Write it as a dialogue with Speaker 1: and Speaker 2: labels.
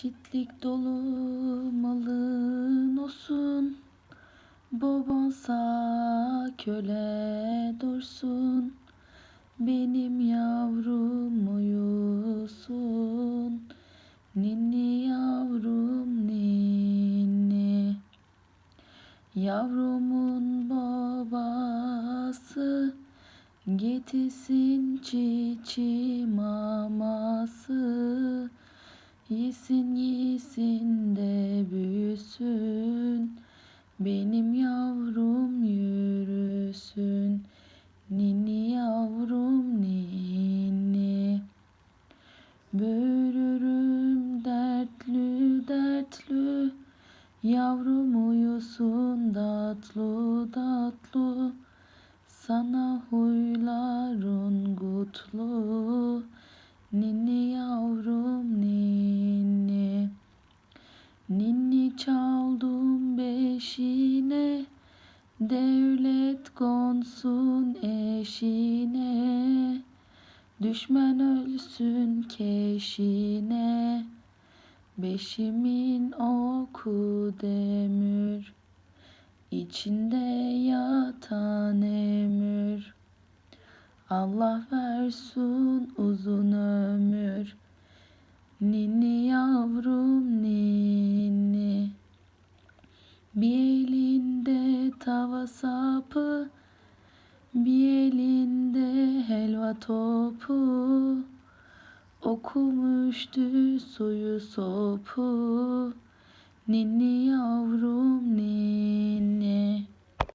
Speaker 1: Çitlik dolu malın olsun. Babansa köle dursun. Benim yavrum uyusun. Ninni yavrum ninni. Yavrumun babası getirsin çiçi maması. Benim yavrum yürüsün. Ninni yavrum ninni. Bölürüm dertlü dertlü. Yavrum uyusun tatlı tatlı. Sana huylarun kutlu. Ninni yavrum ninni. Ninni Devlet konsun eşine. Düşman ölsün keşine. Beşimin oku demir. içinde yatan emir. Allah versin uzun ömür. Tava sapı, bir elinde helva topu. Okumuştu suyu sopu. Ninni ninni.